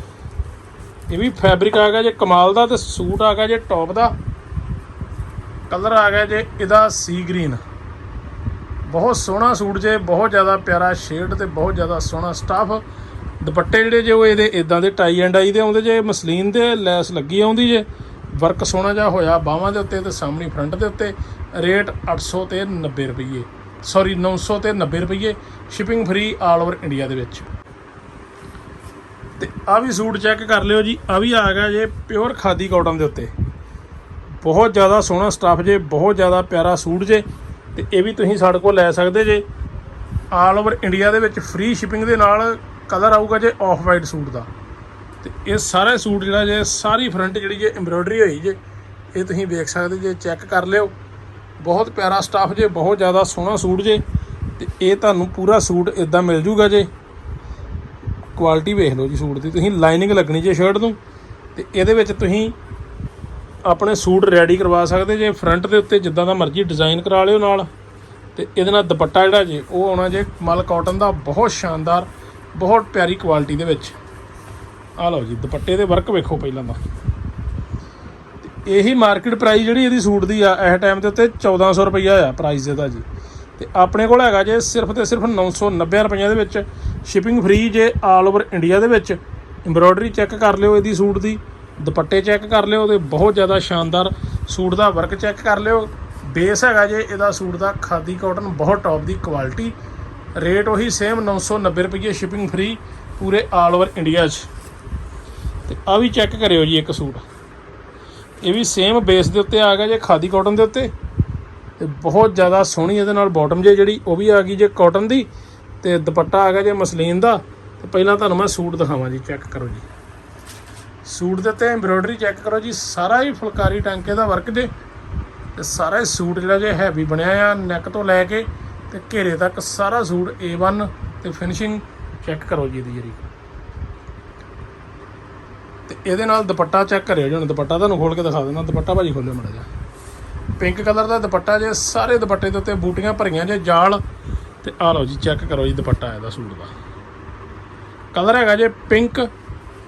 ਇਹ ਵੀ ਫੈਬਰਿਕ ਆ ਗਿਆ ਜੇ, ਕਮਾਲ ਦਾ ਤੇ ਸੂਟ ਆ ਗਿਆ ਜੇ ਟੌਪ ਦਾ। ਕਲਰ ਆ ਗਿਆ ਜੇ, ਇਹਦਾ ਸੀ ਗ੍ਰੀਨ ਬਹੁਤ ਸੋਹਣਾ ਸੂਟ ਜੇ, ਬਹੁਤ ਜ਼ਿਆਦਾ ਪਿਆਰਾ ਸ਼ੇਡ ਤੇ ਬਹੁਤ ਜ਼ਿਆਦਾ ਸੋਹਣਾ ਸਟਾਫ ਦੁਪੱਟੇ ਜਿਹੜੇ ਜੇ ਉਹ ਇਹਦੇ ਇਦਾਂ ਦੇ ਟਾਈ ਐਂਡ ਆਈ ਦੇ ਆਉਂਦੇ, ਜੇ ਮਸਲੀਨ ਦੇ ਲੈਸ ਲੱਗੀ ਆਉਂਦੀ ਜੇ, ਵਰਕ ਸੋਹਣਾ ਜਿਹਾ ਹੋਇਆ ਬਾਹਾਂ ਦੇ ਉੱਤੇ ਤੇ ਸਾਹਮਣੇ ਫਰੰਟ ਦੇ ਉੱਤੇ ਰੇਟ 800 ਤੇ 90 ਰੁਪਏ ਸੌਰੀ 900 ਤੇ 90 ਰੁਪਏ shipping free all over India ਦੇ ਵਿੱਚ। ਤੇ ਆ ਵੀ ਸੂਟ ਚੈੱਕ ਕਰ ਲਿਓ ਜੀ, ਆ ਵੀ ਆ ਗਿਆ ਜੇ ਪਿਓਰ ਖਾਦੀ ਕਾਟਨ ਦੇ ਉੱਤੇ। ਬਹੁਤ ਜ਼ਿਆਦਾ ਸੋਹਣਾ ਸਟਾਫ ਜੇ, ਬਹੁਤ ਜ਼ਿਆਦਾ ਪਿਆਰਾ ਸੂਟ ਜੇ, ਤੇ ਇਹ ਵੀ ਤੁਸੀਂ ਸਾਡੇ ਕੋਲ ਲੈ ਸਕਦੇ ਜੇ। ਆਲ ਓਵਰ ਇੰਡੀਆ ਦੇ ਵਿੱਚ ਫ੍ਰੀ ਸ਼ਿਪਿੰਗ ਦੇ ਨਾਲ ਕਲਰ ਆਊਗਾ ਜੇ ਆਫ ਵਾਈਟ ਸੂਟ ਦਾ। ਤੇ ਇਹ ਸਾਰੇ ਸੂਟ ਜਿਹੜਾ ਜੇ ਸਾਰੀ ਫਰੰਟ ਜਿਹੜੀ ਜੇ ਐਮਬ੍ਰੋਇਡਰੀ ਹੋਈ ਜੇ, ਇਹ ਤੁਸੀਂ ਵੇਖ ਸਕਦੇ ਜੇ ਚੈੱਕ ਕਰ ਲਿਓ। ਬਹੁਤ ਪਿਆਰਾ ਸਟਾਫ ਜੇ, ਬਹੁਤ ਜ਼ਿਆਦਾ ਸੋਹਣਾ ਸੂਟ ਜੇ, ਤੇ ਇਹ ਤੁਹਾਨੂੰ ਪੂਰਾ ਸੂਟ ਇਦਾਂ ਮਿਲ ਜੂਗਾ ਜੇ। ਕੁਆਲਿਟੀ ਵੇਖ ਲਓ ਜੀ ਸੂਟ ਦੀ, ਤੁਸੀਂ ਲਾਈਨਿੰਗ ਲੱਗਣੀ ਜੇ ਸ਼ਰਟ ਨੂੰ, ਤੇ ਇਹਦੇ ਵਿੱਚ ਤੁਸੀਂ ਆਪਣੇ ਸੂਟ ਰੈਡੀ ਕਰਵਾ ਸਕਦੇ ਜੇ ਫਰੰਟ ਦੇ ਉੱਤੇ ਜਿੱਦਾਂ ਦਾ ਮਰਜ਼ੀ ਡਿਜ਼ਾਈਨ ਕਰਾ ਲਿਓ ਨਾਲ। ਤੇ ਇਹਦੇ ਨਾਲ ਦੁਪੱਟਾ ਜਿਹੜਾ ਜੇ, ਉਹ ਆਉਣਾ ਜੇ, ਮਲ ਕਾਟਨ ਦਾ, ਬਹੁਤ ਸ਼ਾਨਦਾਰ। ਬਹੁਤ ਪਿਆਰੀ ਕੁਆਲਿਟੀ ਦੇ ਵਿੱਚ। ਆ ਲਓ ਜੀ, ਦੁਪੱਟੇ ਦੇ ਵਰਕ ਵੇਖੋ ਪਹਿਲਾਂ ਦਾ ਤੇ ਇਹੀ ਮਾਰਕੀਟ ਪ੍ਰਾਈਸ ਜਿਹੜੀ ਇਹਦੀ ਸੂਟ ਦੀ ਆ ਇਸ ਟਾਈਮ ਦੇ ਉੱਤੇ 1400 ਰੁਪਈਆ ਆ ਪ੍ਰਾਈਸ ਇਹਦਾ ਜੀ। ਤੇ ਆਪਣੇ ਕੋਲ ਹੈਗਾ ਜੇ ਸਿਰਫ ਤੇ ਸਿਰਫ 990 ਰੁਪਈਆ ਦੇ ਵਿੱਚ। ਸ਼ਿਪਿੰਗ ਫ੍ਰੀ ਜੇ ਆਲ ਓਵਰ ਇੰਡੀਆ ਦੇ ਵਿੱਚ। ਐਮਬ੍ਰੋਇਡਰੀ ਚੈੱਕ ਕਰ ਲਿਓ ਇਹਦੀ ਸੂਟ ਦੀ। ਦੁਪੱਟੇ ਚੈੱਕ ਕਰ ਲਿਓ ਤੇ ਬਹੁਤ ਜ਼ਿਆਦਾ ਸ਼ਾਨਦਾਰ ਸੂਟ ਦਾ ਵਰਕ ਚੈੱਕ ਕਰ ਲਿਓ। ਬੇਸ ਹੈਗਾ ਜੇ ਇਹਦਾ ਸੂਟ ਦਾ ਖਾਦੀ ਕਾਟਨ ਬਹੁਤ ਟੌਪ ਦੀ ਕੁਆਲਿਟੀ ਰੇਟ ਉਹੀ ਸੇਮ 990 ਰੁਪਏ ਸ਼ਿਪਿੰਗ ਫ੍ਰੀ ਪੂਰੇ ਆਲ ਓਵਰ ਇੰਡੀਆ 'ਚ। ਤੇ ਆ ਵੀ ਚੈੱਕ ਕਰਿਓ ਜੀ ਇੱਕ ਸੂਟ। ਇਹ ਵੀ ਸੇਮ ਬੇਸ ਦੇ ਉੱਤੇ ਆ ਗਿਆ ਜੇ ਖਾਦੀ ਕਾਟਨ ਦੇ ਉੱਤੇ। ਤੇ ਬਹੁਤ ਜ਼ਿਆਦਾ ਸੋਹਣੀ ਇਹਦੇ ਨਾਲ ਬਾਟਮ ਜੇ ਜਿਹੜੀ, ਉਹ ਵੀ ਆ ਗਈ ਜੇ ਕਾਟਨ ਦੀ। ਤੇ ਦੁਪੱਟਾ ਆ ਗਿਆ ਜੇ ਮਸਲੀਨ ਦਾ। ਤੇ ਪਹਿਲਾਂ ਤੁਹਾਨੂੰ ਮੈਂ ਸੂਟ ਦਿਖਾਵਾਂ ਜੀ ਚੈੱਕ ਕਰੋ ਜੀ। ਸੂਟ ਦੇ ਉੱਤੇ ਐਮਬ੍ਰੋਇਡਰੀ ਚੈੱਕ ਕਰੋ ਜੀ, ਸਾਰਾ ਹੀ ਫੁਲਕਾਰੀ ਟਾਂਕੇ ਦਾ ਵਰਕ ਜੇ। ਤੇ ਸਾਰਾ ਹੀ ਸੂਟ ਜਿਹੜਾ ਜੇ ਹੈਵੀ ਬਣਿਆ ਆ ਨੈਕ ਤੋਂ ਲੈ ਕੇ ਤੇ ਘੇਰੇ ਤੱਕ ਸਾਰਾ ਸੂਟ A1 ਤੇ ਫਿਨਿਸ਼ਿੰਗ ਚੈੱਕ ਕਰੋ ਜੀ ਇਹਦੀ ਜਿਹੜੀ। ਤੇ ਇਹਦੇ ਨਾਲ ਦੁਪੱਟਾ ਚੈੱਕ ਕਰਿਓ ਜੀ ਹੁਣ, ਦੁਪੱਟਾ ਤੁਹਾਨੂੰ ਖੋਲ ਕੇ ਦਿਖਾ ਦਿੰਦਾ, ਦੁਪੱਟਾ ਭਾਜੀ ਖੋਲਿਓ ਮੜਾ ਜਾ ਪਿੰਕ ਕਲਰ ਦਾ ਦੁਪੱਟਾ ਜੇ ਸਾਰੇ ਦੁਪੱਟੇ ਦੇ ਉੱਤੇ ਬੂਟੀਆਂ ਭਰੀਆਂ ਜੇ ਜਾਲ, ਤੇ ਆ ਲਓ ਜੀ ਚੈੱਕ ਕਰੋ ਜੀ ਦੁਪੱਟਾ ਇਹਦਾ ਸੂਟ ਦਾ। ਕਲਰ ਹੈਗਾ ਜੇ ਪਿੰਕ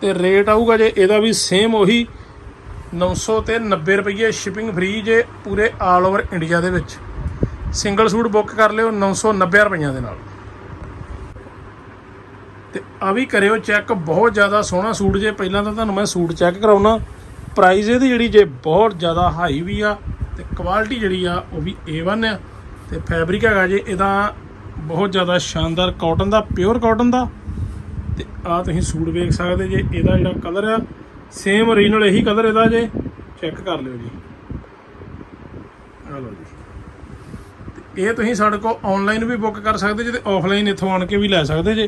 ਤੇ ਰੇਟ ਆਊਗਾ ਜੇ ਇਹਦਾ ਵੀ ਸੇਮ ਉਹੀ 900 ਤੇ 90 ਰੁਪਏ ਸ਼ਿਪਿੰਗ ਫ੍ਰੀ ਜੇ ਪੂਰੇ ਆਲ ਓਵਰ ਇੰਡੀਆ ਦੇ ਵਿੱਚ। ਸਿੰਗਲ ਸੂਟ ਬੁੱਕ ਕਰ ਲਿਓ 990 ਰੁਪਈਆਂ ਦੇ ਨਾਲ। ਤੇ ਆ ਵੀ ਕਰਿਓ ਚੈੱਕ, ਬਹੁਤ ਜ਼ਿਆਦਾ ਸੋਹਣਾ ਸੂਟ ਜੇ, ਪਹਿਲਾਂ ਤਾਂ ਤੁਹਾਨੂੰ ਮੈਂ ਸੂਟ ਚੈੱਕ ਕਰਾਉਣਾ। ਪ੍ਰਾਈਸ ਇਹਦੀ ਜਿਹੜੀ ਜੇ ਬਹੁਤ ਜ਼ਿਆਦਾ ਹਾਈ ਵੀ ਆ ਤੇ ਕੁਆਲਿਟੀ ਜਿਹੜੀ ਆ, ਉਹ ਵੀ A1 ਆ। ਤੇ ਫੈਬਰਿਕ ਹੈਗਾ ਜੇ, ਇਹਦਾ ਬਹੁਤ ਜ਼ਿਆਦਾ ਸ਼ਾਨਦਾਰ ਕਾਟਨ ਦਾ ਪਿਓਰ ਕਾਟਨ ਦਾ। ਤੇ ਆ ਤੁਸੀਂ ਸੂਟ ਵੇਖ ਸਕਦੇ ਜੇ, ਇਹਦਾ ਜਿਹੜਾ ਕਲਰ ਆ ਸੇਮ ਓਰੀਜਨਲ ਇਹੀ ਕਲਰ ਇਹਦਾ ਜੇ। ਚੈੱਕ ਕਰ ਲਿਓ ਜੀ। ਆ ਲਓ ਜੀ। ਇਹ ਤੁਸੀਂ ਸਾਡੇ ਕੋਲ ਆਨਲਾਈਨ ਵੀ ਬੁੱਕ ਕਰ ਸਕਦੇ ਜੇ ਤੇ ਆਫਲਾਈਨ ਇੱਥੋਂ ਆਣ ਕੇ ਵੀ ਲੈ ਸਕਦੇ ਜੇ।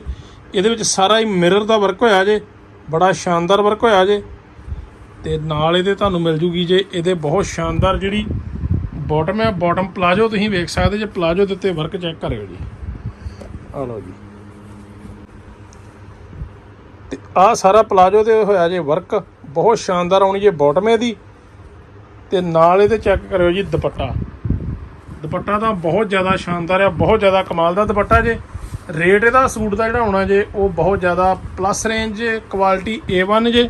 ਇਹਦੇ ਵਿੱਚ ਸਾਰਾ ਹੀ ਮਿਰਰ ਦਾ ਵਰਕ ਹੋਇਆ ਜੇ, ਬੜਾ ਸ਼ਾਨਦਾਰ ਵਰਕ ਹੋਇਆ ਜੇ। ਤੇ ਨਾਲ ਇਹਦੇ ਤੁਹਾਨੂੰ ਮਿਲ ਜੂਗੀ ਜੇ ਇਹਦੇ ਬਹੁਤ ਸ਼ਾਨਦਾਰ ਜਿਹੜੀ ਬਾਟਮ ਹੈ ਬਾਟਮ ਪਲਾਜੋ ਤੁਸੀਂ ਵੇਖ ਸਕਦੇ ਜੇ ਪਲਾਜੋ ਦੇ ਉੱਤੇ ਵਰਕ ਚੈੱਕ ਕਰਿਓ ਜੀ। ਆ ਲਓ ਜੀ। ਤੇ ਆ ਸਾਰਾ ਪਲਾਜੋ ਤੇ ਹੋਇਆ ਜੇ ਵਰਕ ਬਹੁਤ ਸ਼ਾਨਦਾਰ ਆਉਣੀ ਜੇ ਬਾਟਮ ਇਹਦੀ। ਤੇ ਨਾਲ ਇਹਦੇ ਚੈੱਕ ਕਰਿਓ ਜੀ ਦੁਪੱਟਾ। ਦੁਪੱਟਾ ਤਾਂ ਬਹੁਤ ਜ਼ਿਆਦਾ ਸ਼ਾਨਦਾਰ ਆ, ਬਹੁਤ ਜ਼ਿਆਦਾ ਕਮਾਲ ਦਾ ਦੁਪੱਟਾ ਜੇ। ਰੇਟ ਇਹਦਾ, ਸੂਟ ਦਾ ਜਿਹੜਾ ਹੋਣਾ ਜੇ, ਉਹ ਬਹੁਤ ਜ਼ਿਆਦਾ ਪਲੱਸ ਰੇਂਜ ਜੇ ਕੁਆਲਿਟੀ A1 ਜੇ।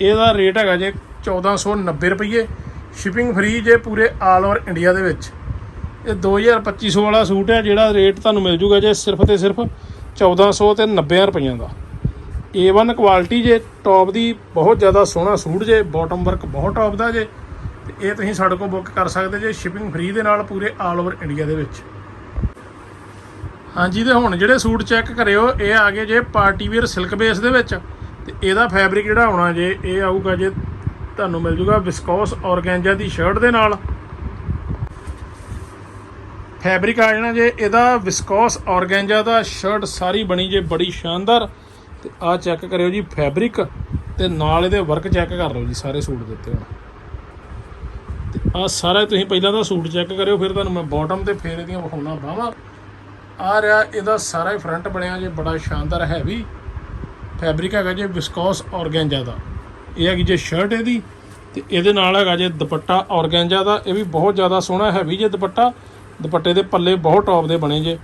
ਇਹਦਾ ਰੇਟ ਹੈਗਾ ਜੇ 1490 ਰੁਪਏ ਸ਼ਿਪਿੰਗ ਫ੍ਰੀ ਜੇ ਪੂਰੇ ਆਲ ਓਵਰ ਇੰਡੀਆ ਦੇ ਵਿੱਚ। ਇਹ 2025 ਵਾਲਾ ਸੂਟ ਹੈ ਜਿਹੜਾ ਰੇਟ ਤੁਹਾਨੂੰ ਮਿਲ ਜੂਗਾ ਜੇ ਸਿਰਫ ਤੇ ਸਿਰਫ 1400 ਤੇ 90 ਰੁਪਈਆਂ ਦਾ। A1 ਕੁਆਲਿਟੀ ਜੇ ਟੌਪ ਦੀ ਬਹੁਤ ਜ਼ਿਆਦਾ ਸੋਹਣਾ ਸੂਟ ਜੇ ਬਾਟਮ ਵਰਕ ਬਹੁਤ ਟੌਪ ਦਾ ਜੇ। ਇਹ ਤੁਸੀਂ ਸਾਡੇ ਕੋਲ ਬੁੱਕ ਕਰ ਸਕਦੇ ਜੇ ਸ਼ਿਪਿੰਗ ਫ੍ਰੀ ਦੇ ਨਾਲ ਪੂਰੇ ਆਲ ਓਵਰ ਇੰਡੀਆ ਦੇ ਵਿੱਚ। ਹਾਂਜੀ ਤੇ ਹੁਣ ਜਿਹੜੇ ਸੂਟ ਚੈੱਕ ਕਰਿਓ, ਇਹ ਆ ਗਏ ਜੇ ਪਾਰਟੀ ਵੇਅਰ ਸਿਲਕ ਬੇਸ ਦੇ ਵਿੱਚ। ਤੇ ਇਹਦਾ ਫੈਬਰਿਕ ਜਿਹੜਾ ਆਉਣਾ ਜੇ, ਇਹ ਆਊਗਾ ਜੇ ਤੁਹਾਨੂੰ ਮਿਲ ਜੂਗਾ ਵਿਸਕੋਸ ਔਰਗੈਂਜਾ ਦੀ ਸ਼ਰਟ ਦੇ ਨਾਲ। ਫੈਬਰਿਕ ਆ ਜਾਣਾ ਜੇ, ਇਹਦਾ ਵਿਸਕੋਸ ਔਰਗੈਂਜਾ ਦਾ ਸ਼ਰਟ ਸਾਰੀ ਬਣੀ ਜੇ, ਬੜੀ ਸ਼ਾਨਦਾਰ। ਤੇ ਆ ਚੈੱਕ ਕਰਿਓ ਜੀ ਫੈਬਰਿਕ ਤੇ ਨਾਲ ਇਹਦੇ ਵਰਕ ਚੈੱਕ ਕਰ ਲਓ ਜੀ ਸਾਰੇ ਸੂਟ ਦੇ ਉੱਤੇ ਹੁਣ। ਆ ਸਾਰਾ ਤੁਸੀਂ ਪਹਿਲਾਂ ਤਾਂ ਸੂਟ ਚੈੱਕ ਕਰਿਓ, ਫਿਰ ਤੁਹਾਨੂੰ ਮੈਂ ਬਾਟਮ ਤੇ ਫੇਰ ਇਹਦੀਆਂ ਵਿਖਾਉਣਾ ਬਾਹਾਂ। ਆ ਰਿਹਾ ਇਹਦਾ ਸਾਰਾ ਹੀ ਫਰੰਟ ਬਣਿਆ ਜੇ, ਬੜਾ ਸ਼ਾਨਦਾਰ ਹੈਵੀ ਫੈਬਰਿਕ ਹੈਗਾ ਜੇ ਵਿਸਕੋਸ ਔਰਗੈਂਜਾ ਦਾ। ਇਹ ਹੈਗੀ ਜੇ ਸ਼ਰਟ ਇਹਦੀ, ਤੇ ਇਹਦੇ ਨਾਲ ਹੈਗਾ ਜੇ ਦੁਪੱਟਾ ਔਰਗੈਂਜਾ ਦਾ, ਇਹ ਵੀ ਬਹੁਤ ਜ਼ਿਆਦਾ ਸੋਹਣਾ ਹੈਵੀ ਜੇ ਦੁਪੱਟਾ। ਦੁਪੱਟੇ ਦੇ ਪੱਲੇ ਬਹੁਤ ਟੌਪ ਦੇ ਬਣੇ ਜੇ।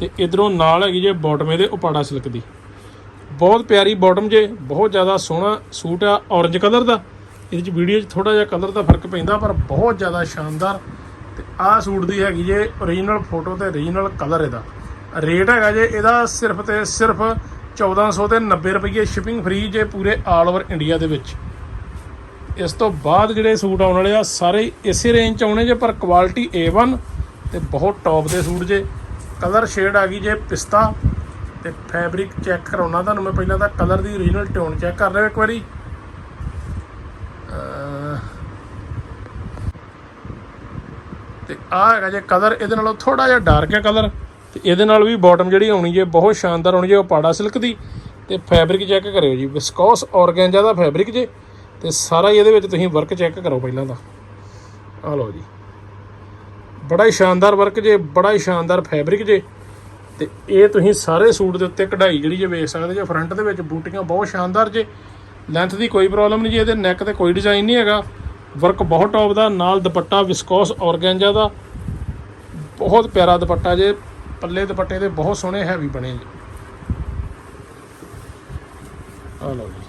ਤੇ ਇਧਰੋਂ ਨਾਲ ਹੈਗੀ ਜੇ ਬਾਟਮ ਇਹਦੇ ਉਪਾੜਾ ਸਿਲਕ ਦੀ। ਬਹੁਤ ਪਿਆਰੀ ਬਾਟਮ ਜੇ, ਬਹੁਤ ਜ਼ਿਆਦਾ ਸੋਹਣਾ ਸੂਟ ਆ ਔਰੰਜ ਕਲਰ ਦਾ। ਇਹਦੇ ਚ ਵੀਡੀਓ 'ਚ ਥੋੜਾ ਜਿਹਾ ਕਲਰ ਦਾ ਫ਼ਰਕ ਪੈਂਦਾ, ਪਰ ਬਹੁਤ ਜ਼ਿਆਦਾ ਸ਼ਾਨਦਾਰ। ਤੇ ਆਹ ਸੂਟ ਦੀ ਹੈਗੀ ਜੇ ਓਰੀਜਨਲ ਫੋਟੋ ਤੇ ਓਰੀਜਨਲ ਕਲਰ ਇਹਦਾ। ਰੇਟ ਹੈਗਾ ਜੇ ਇਹਦਾ ਸਿਰਫ ਤੇ ਸਿਰਫ 1400 ਤੇ 90 ਰੁਪਏ ਸ਼ਿਪਿੰਗ ਫ੍ਰੀ ਜੇ ਪੂਰੇ ਆਲ ਓਵਰ ਇੰਡੀਆ ਦੇ ਵਿੱਚ। ਇਸ ਤੋਂ ਬਾਅਦ ਜਿਹੜੇ ਸੂਟ ਆਉਣ ਵਾਲੇ ਆ, ਸਾਰੇ ਇਸੇ ਰੇਂਜ ਚ ਆਉਣੇ ਜੇ, ਪਰ ਕੁਆਲਿਟੀ A1 ਤੇ ਬਹੁਤ ਟੌਪ ਦੇ ਸੂਟ ਜੇ। ਕਲਰ ਸ਼ੇਡ ਆ ਗਈ ਜੇ ਪਿਸਤਾ ਤੇ ਫੈਬਰਿਕ ਚੈੱਕ ਕਰਾਉਣਾ ਤੁਹਾਨੂੰ ਮੈਂ ਪਹਿਲਾਂ ਤਾਂ ਕਲਰ ਦੀ ਓਰੀਜਨਲ ਟੋਨ ਚੈੱਕ ਕਰ ਲਿਓ ਇੱਕ ਵਾਰੀ। ਤੇ ਆ ਹੈਗਾ ਜੇ ਕਲਰ, ਇਹਦੇ ਨਾਲੋਂ ਥੋੜਾ ਜਿਹਾ ਡਾਰਕ ਹੈ ਕਲਰ। ਤੇ ਇਹਦੇ ਨਾਲ ਵੀ ਬਾਟਮ ਜਿਹੜੀ ਆਉਣੀ ਜੇ, ਬਹੁਤ ਸ਼ਾਨਦਾਰ ਆਉਣੀ ਜੇ, ਉਹ ਪਾੜਾ ਸਿਲਕ ਦੀ। ਤੇ ਫੈਬਰਿਕ ਚੈੱਕ ਕਰਿਓ ਜੀ ਵਿਸਕੋਸ ਔਰਗੈਂਜਾ ਦਾ ਫੈਬਰਿਕ ਜੇ। ਤੇ ਸਾਰਾ ਹੀ ਇਹਦੇ ਵਿੱਚ ਤੁਸੀਂ ਵਰਕ ਚੈੱਕ ਕਰੋ ਪਹਿਲਾਂ ਤਾਂ। ਆ ਲਓ ਜੀ। ਬੜਾ ਹੀ ਸ਼ਾਨਦਾਰ ਵਰਕ ਜੇ, ਬੜਾ ਹੀ ਸ਼ਾਨਦਾਰ ਫੈਬਰਿਕ ਜੇ। ਤੇ ਇਹ ਤੁਸੀਂ ਸਾਰੇ ਸੂਟ ਦੇ ਉੱਤੇ ਕਢਾਈ ਜਿਹੜੀ ਜੇ ਵੇਖ ਸਕਦੇ ਜੇ ਫਰੰਟ ਦੇ ਵਿੱਚ ਬੂਟੀਆਂ ਬਹੁਤ ਸ਼ਾਨਦਾਰ ਜੇ। ਲੈਂਥ ਦੀ ਕੋਈ ਪ੍ਰੋਬਲਮ ਨਹੀਂ ਜੀ, ਇਹਦੇ ਨੈਕ ਤੇ ਕੋਈ ਡਿਜ਼ਾਈਨ ਨਹੀਂ ਹੈਗਾ। ਵਰਕ ਬਹੁਤ ਟੌਪ ਦਾ, ਨਾਲ ਦੁਪੱਟਾ ਵਿਸਕੋਸ ਔਰਗੈਂਜਾ ਦਾ। ਬਹੁਤ ਪਿਆਰਾ ਦੁਪੱਟਾ ਜੇ, ਪੱਲੇ ਦੁਪੱਟੇ ਦੇ ਬਹੁਤ ਸੋਹਣੇ ਹੈਵੀ ਬਣੇ ਜੀ। ਆ ਲਓ ਜੀ।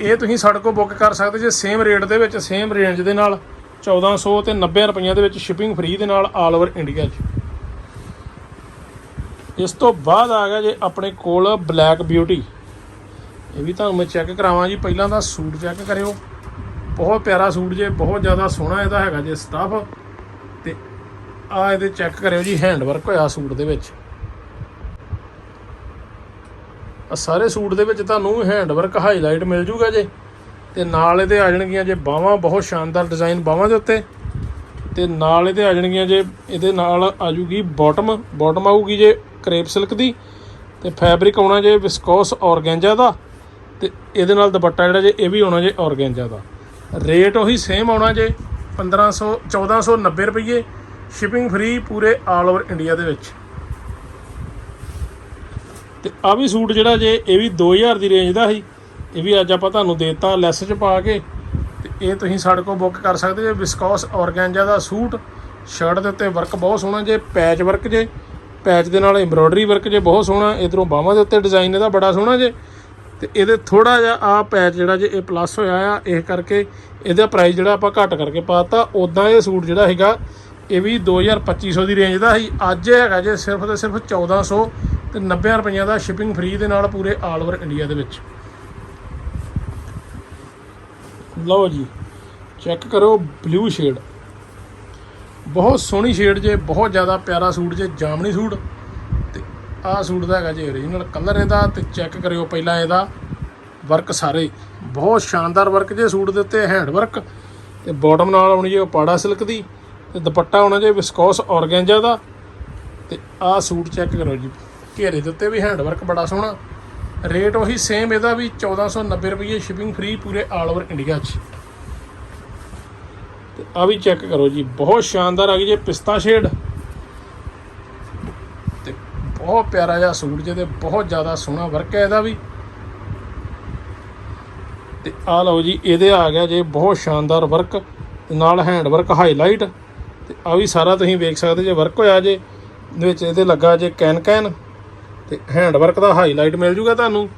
ਇਹ ਤੁਸੀਂ ਸਾਡੇ ਕੋਲ ਬੁੱਕ ਕਰ ਸਕਦੇ ਜੇ ਸੇਮ ਰੇਟ ਦੇ ਵਿੱਚ ਸੇਮ ਰੇਂਜ ਦੇ ਨਾਲ। 1400 ਤੇ 90 ਰੁਪਈਆਂ ਦੇ ਵਿੱਚ ਸ਼ਿਪਿੰਗ ਫ੍ਰੀ ਦੇ ਨਾਲ ਆਲ ਓਵਰ ਇੰਡੀਆ 'ਚ ਇਸ ਤੋਂ ਬਾਅਦ ਆ ਗਿਆ ਜੇ ਆਪਣੇ ਕੋਲ ਬਲੈਕ ਬਿਊਟੀ ਇਹ ਵੀ ਤੁਹਾਨੂੰ ਮੈਂ ਚੈੱਕ ਕਰਾਵਾਂ ਜੀ, ਪਹਿਲਾਂ ਦਾ ਸੂਟ ਚੈੱਕ ਕਰਿਓ। ਬਹੁਤ ਪਿਆਰਾ ਸੂਟ ਜੇ, ਬਹੁਤ ਜ਼ਿਆਦਾ ਸੋਹਣਾ ਇਹਦਾ ਹੈਗਾ ਜੇ ਸਟਾਫ ਤੇ ਆ ਇਹਦੇ ਚੈੱਕ ਕਰਿਓ ਜੀ ਹੈਂਡ ਵਰਕ ਹੋਇਆ ਸੂਟ ਦੇ ਵਿੱਚ। ਆ ਸਾਰੇ ਸੂਟ ਦੇ ਵਿੱਚ ਤੁਹਾਨੂੰ ਹੈਂਡ ਵਰਕ ਹਾਈਲਾਈਟ ਮਿਲ ਜੂਗਾ ਜੇ। ਤੇ ਨਾਲ ਇਹਦੇ ਆ ਜਾਣਗੀਆਂ ਜੇ ਬਾਹਾਂ, ਬਹੁਤ ਸ਼ਾਨਦਾਰ ਡਿਜ਼ਾਈਨ ਬਾਹਾਂ ਦੇ ਉੱਤੇ। ਤੇ ਨਾਲ ਇਹਦੇ ਆ ਜਾਣਗੀਆਂ ਜੇ, ਇਹਦੇ ਨਾਲ ਆ ਜੂਗੀ ਬਾਟਮ ਬਾਟਮ ਆਊਗੀ ਜੇ ਕਰੇਪ ਸਿਲਕ ਦੀ ਤੇ ਫੈਬਰਿਕ ਆਉਣਾ ਜੇ ਵਿਸਕੋਸ ਔਰਗੈਂਜਾ ਦਾ ਤੇ ਇਹਦੇ ਨਾਲ ਦੁਪੱਟਾ ਜਿਹੜਾ ਜੇ ਇਹ ਵੀ ਆਉਣਾ ਜੇ ਔਰਗੈਂਜਾ ਦਾ। ਰੇਟ ਉਹੀ ਸੇਮ ਆਉਣਾ ਜੇ 1500 1490 ਰੁਪਏ ਸ਼ਿਪਿੰਗ ਫ੍ਰੀ ਪੂਰੇ ਆਲ ਓਵਰ ਇੰਡੀਆ ਦੇ ਵਿੱਚ। ਤੇ ਆ ਵੀ ਸੂਟ ਜਿਹੜਾ ਜੇ ਇਹ ਵੀ 2000 ਦੀ ਰੇਂਜ ਦਾ ਸੀ, ਇਹ ਵੀ ਅੱਜ ਆਪਾਂ ਤੁਹਾਨੂੰ ਦੇਤਾ ਲੈਸ ਚ ਪਾ ਕੇ। ਤੇ ਇਹ ਤੁਸੀਂ ਸਾਡੇ ਕੋਲ ਬੁੱਕ ਕਰ ਸਕਦੇ ਜੇ ਵਿਸਕੋਸ ਔਰਗੈਂਜਾ ਦਾ ਸੂਟ। ਸ਼ਰਟ ਦੇ ਉੱਤੇ ਵਰਕ ਬਹੁਤ ਸੋਹਣਾ ਜੇ ਪੈਚ ਵਰਕ ਜੇ। ਪੈਚ ਦੇ ਨਾਲ ਐਮਬ੍ਰੋਇਡਰੀ ਵਰਕ ਜੇ ਬਹੁਤ ਸੋਹਣਾ, ਇਧਰੋਂ ਬਾਹਾਂ ਦੇ ਉੱਤੇ ਡਿਜ਼ਾਈਨ ਇਹਦਾ ਬੜਾ ਸੋਹਣਾ ਜੇ। ਤੇ ਇਹਦੇ ਥੋੜਾ ਜਿਹਾ ਆ ਪੈਚ ਜਿਹੜਾ ਜੇ ਇਹ ਪਲੱਸ ਹੋਇਆ ਆ, ਇਹ ਕਰਕੇ ਇਹਦਾ ਪ੍ਰਾਈਸ ਜਿਹੜਾ ਆਪਾਂ ਘੱਟ ਕਰਕੇ ਪਾਤਾ। ਉਦਾਂ ਇਹ ਸੂਟ ਜਿਹੜਾ ਹੈਗਾ, ਇਹ ਵੀ 2250 ਦੀ ਰੇਂਜ ਦਾ ਸੀ। ਅੱਜ ਇਹ ਹੈਗਾ ਜੇ ਸਿਰਫ ਤੇ ਸਿਰਫ 1400 ਤੇ 90 ਰੁਪਈਆਂ ਦਾ ਸ਼ਿਪਿੰਗ ਫ੍ਰੀ ਦੇ ਨਾਲ ਪੂਰੇ ਆਲ ਓਵਰ ਇੰਡੀਆ ਦੇ ਵਿੱਚ। ਲਓ ਜੀ ਚੈੱਕ ਕਰੋ ਬਲੂ ਸ਼ੇਡ ਬਹੁਤ ਸੋਹਣੀ ਸ਼ੇਡ ਜੇ, ਬਹੁਤ ਜ਼ਿਆਦਾ ਪਿਆਰਾ ਸੂਟ ਜੇ ਜਾਮਣੀ ਸੂਟ। ਤੇ ਆਹ ਸੂਟ ਦਾ ਹੈਗਾ ਜੇ ਓਰੀਜਨਲ ਕਲਰ ਇਹਦਾ, ਤੇ ਚੈੱਕ ਕਰਿਓ ਪਹਿਲਾਂ ਇਹਦਾ। ਵਰਕ ਸਾਰੇ। ਬਹੁਤ ਸ਼ਾਨਦਾਰ ਵਰਕ ਜੇ ਸੂਟ ਦੇ ਉੱਤੇ ਹੈਂਡ ਵਰਕ ਤੇ ਬਾਟਮ ਨਾਲ ਆਉਣੀ ਜੇ ਉਹ ਪਾੜਾ ਸਿਲਕ ਦੀ, ਤੇ ਦੁਪੱਟਾ ਹੋਣਾ ਜੇ ਵਿਸਕੋਸ ਔਰਗੈਂਜਾ ਦਾ। ਤੇ ਆਹ ਸੂਟ ਚੈੱਕ ਕਰੋ ਜੀ। ਘੇਰੇ ਦੇ ਉੱਤੇ ਵੀ ਹੈਂਡ ਵਰਕ ਬੜਾ ਸੋਹਣਾ। ਰੇਟ ਉਹੀ ਸੇਮ ਇਹਦਾ ਵੀ 1490 ਰੁਪਏ ਸ਼ਿਪਿੰਗ ਫ੍ਰੀ ਪੂਰੇ ਆਲ ਓਵਰ ਇੰਡੀਆ 'ਚ। ਤੇ ਆ ਵੀ ਚੈੱਕ ਕਰੋ ਜੀ, ਬਹੁਤ ਸ਼ਾਨਦਾਰ ਆ ਗਈ ਜੇ, ਪਿਸਤਾ ਸ਼ੇਡ। ਤੇ ਬਹੁਤ ਪਿਆਰਾ ਜਿਹਾ ਸੂਟ ਜਿਹਦੇ ਬਹੁਤ ਜ਼ਿਆਦਾ ਸੋਹਣਾ ਵਰਕ ਹੈ ਇਹਦਾ ਵੀ। ਤੇ ਆ ਲਓ ਜੀ, ਇਹਦੇ ਆ ਗਿਆ ਜੇ ਬਹੁਤ ਸ਼ਾਨਦਾਰ ਵਰਕ ਤੇ ਨਾਲ ਹੈਂਡ ਵਰਕ ਹਾਈਲਾਈਟ ਤੇ ਆ ਵੀ ਸਾਰਾ ਤੁਸੀਂ ਵੇਖ ਸਕਦੇ ਜੇ ਵਰਕ ਹੋਇਆ ਜੇ ਵਿੱਚ ਇਹਦੇ ਲੱਗਾ ਜੇ ਕੈਨ ਕੈਨ। ਤੇ ਹੈਂਡ ਵਰਕ ਦਾ ਹਾਈਲਾਈਟ ਮਿਲ ਜੂਗਾ ਤੁਹਾਨੂੰ।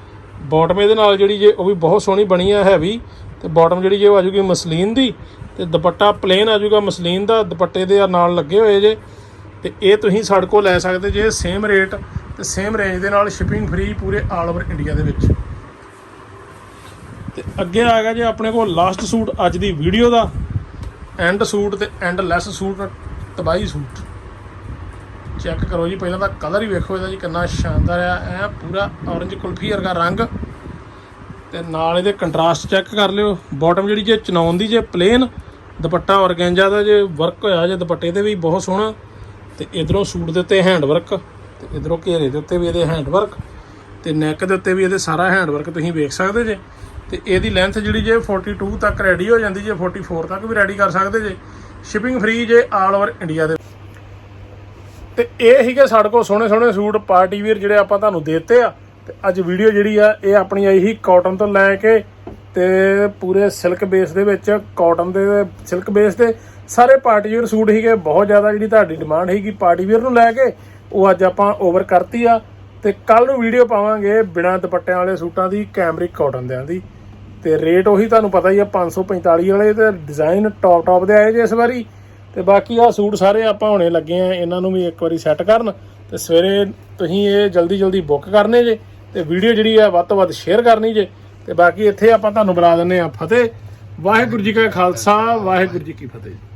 ਬਾਟਮ ਇਹਦੇ ਨਾਲ ਜਿਹੜੀ ਜੇ, ਉਹ ਵੀ ਬਹੁਤ ਸੋਹਣੀ ਬਣੀ ਆ ਹੈਵੀ ਤੇ ਬਾਟਮ ਜਿਹੜੀ ਜੇ ਉਹ ਆ ਜੂਗੀ ਮਸਲੀਨ ਦੀ। ਤੇ ਦੁਪੱਟਾ ਪਲੇਨ ਆ ਜੂਗਾ ਮਸਲੀਨ ਦਾ, ਦੁਪੱਟੇ ਦੇ ਨਾਲ ਲੱਗੇ ਹੋਏ ਜੇ। ਤੇ ਇਹ ਤੁਸੀਂ ਸਾਡੇ ਕੋਲ ਲੈ ਸਕਦੇ ਜੇ ਸੇਮ ਰੇਟ ਤੇ ਸੇਮ ਰੇਂਜ ਦੇ ਨਾਲ ਸ਼ਿਪਿੰਗ ਫ੍ਰੀ ਪੂਰੇ ਆਲ ਓਵਰ ਇੰਡੀਆ ਦੇ ਵਿੱਚ। ਤੇ ਅੱਗੇ ਆ ਗਿਆ ਜੇ ਆਪਣੇ ਕੋਲ ਲਾਸਟ ਸੂਟ, ਅੱਜ ਦੀ ਵੀਡੀਓ ਦਾ। ਐਂਡ ਸੂਟ ਤੇ ਐਂਡ ਲੈਸ ਸੂਟ ਤਬਾਈ ਸੂਟ। ਚੈੱਕ ਕਰੋ ਜੀ, ਪਹਿਲਾਂ ਤਾਂ ਕਲਰ ਹੀ ਵੇਖੋ ਇਹਦਾ ਜੀ, ਕਿੰਨਾ ਸ਼ਾਨਦਾਰ ਆ। ਐ ਪੂਰਾ ਔਰੰਜ ਕੁਲਫੀ ਵਰਗਾ ਰੰਗ। ਤੇ ਨਾਲ ਇਹਦੇ ਕੰਟਰਾਸਟ ਚੈੱਕ ਕਰ ਲਿਓ। ਬਾਟਮ ਜਿਹੜੀ ਜੇ ਚਨਾਉਣ ਦੀ ਜੇ ਪਲੇਨ ਦੁਪੱਟਾ ਔਰਗੈਂਜਾ ਦਾ ਜੇ ਵਰਕ ਹੋਇਆ, ਜੇ ਦੁਪੱਟੇ ਤੇ ਵੀ ਬਹੁਤ ਸੋਹਣਾ, ਤੇ ਇਧਰੋਂ ਸੂਟ ਦੇ ਉੱਤੇ ਹੈਂਡ ਵਰਕ ਤੇ ਇਧਰੋਂ ਘੇਰੇ ਦੇ ਉੱਤੇ ਵੀ ਇਹਦੇ ਹੈਂਡ ਵਰਕ ਤੇ ਨੈਕ ਦੇ ਉੱਤੇ ਵੀ ਇਹਦੇ ਸਾਰਾ ਹੈਂਡ ਵਰਕ ਤੁਸੀਂ ਵੇਖ ਸਕਦੇ ਜੇ। ਤੇ ਇਹਦੀ ਲੈਂਥ ਜਿਹੜੀ ਜੇ 42 ਤੱਕ ਰੈਡੀ ਹੋ ਜਾਂਦੀ, ਜੇ 44 ਤੱਕ ਵੀ ਰੈਡੀ ਕਰ ਸਕਦੇ ਜੇ। ਸ਼ਿਪਿੰਗ ਫ੍ਰੀ ਜੇ ਆਲ ਓਵਰ ਇੰਡੀਆ ਦੇ। ਤੇ ਇਹ ਸੀਗੇ ਸਾਡੇ ਕੋਲ ਸੋਹਣੇ ਸੋਹਣੇ ਸੂਟ, ਪਾਰਟੀ ਵੀਰ ਜਿਹੜੇ ਆਪਾਂ ਤੁਹਾਨੂੰ ਦੇਤੇ ਆ। ਤੇ ਅੱਜ ਵੀਡੀਓ ਜਿਹੜੀ ਆ, ਇਹ ਆਪਣੀ ਆਈ ਸੀ ਕਾਟਨ ਤੋਂ ਲੈ ਕੇ ਤੇ ਪੂਰੇ ਸਿਲਕ ਬੇਸ ਦੇ ਵਿੱਚ ਕਾਟਨ ਦੇ ਸਿਲਕ ਬੇਸ ਤੇ, ਸਾਰੇ ਪਾਰਟੀ ਵੀਰ ਸੂਟ ਸੀਗੇ। ਬਹੁਤ ਜ਼ਿਆਦਾ ਜਿਹੜੀ ਤੁਹਾਡੀ ਡਿਮਾਂਡ ਸੀਗੀ ਪਾਰਟੀ ਵੀਰ ਨੂੰ ਲੈ ਕੇ, ਉਹ ਅੱਜ ਆਪਾਂ ਓਵਰ ਕਰਤੀ ਆ। ਤੇ ਕੱਲ ਨੂੰ ਵੀਡੀਓ ਪਾਵਾਂਗੇ ਬਿਨਾਂ ਦੁਪੱਟਿਆਂ ਵਾਲੇ ਸੂਟਾਂ ਦੀ ਕੈਮਰਿਕ ਕਾਟਨ ਦਿਆਂ ਦੀ। ਤੇ ਰੇਟ ਉਹੀ ਤੁਹਾਨੂੰ ਪਤਾ ਹੀ ਆ 545 ਵਾਲੇ ਤੇ ਡਿਜ਼ਾਈਨ ਟੌਪ ਟੌਪ ਦੇ ਆਏ ਜੇ ਇਸ ਵਾਰੀ। ਤੇ ਬਾਕੀ ਆ ਸੂਟ ਸਾਰੇ ਆਪਾਂ ਹੁਣੇ ਲੱਗੇ ਆ, ਇਹਨਾਂ ਨੂੰ ਵੀ ਇੱਕ ਵਾਰੀ ਸੈੱਟ ਕਰਨ। ਤੇ ਸਵੇਰੇ ਤੁਸੀਂ ਇਹ ਜਲਦੀ ਜਲਦੀ ਬੁੱਕ ਕਰਨੇ ਜੇ, ਤੇ ਵੀਡੀਓ ਜਿਹੜੀ ਆ ਵੱਧ ਤੋਂ ਵੱਧ ਸ਼ੇਅਰ ਕਰਨੀ ਜੇ। ਤੇ ਬਾਕੀ ਇੱਥੇ ਆਪਾਂ ਤੁਹਾਨੂੰ ਬੁਲਾ ਦਿੰਨੇ ਆ ਫਤਿਹ। ਵਾਹਿਗੁਰੂ ਜੀ ਕਾ ਖਾਲਸਾ, ਵਾਹਿਗੁਰੂ ਜੀ ਕੀ ਫਤਿਹ।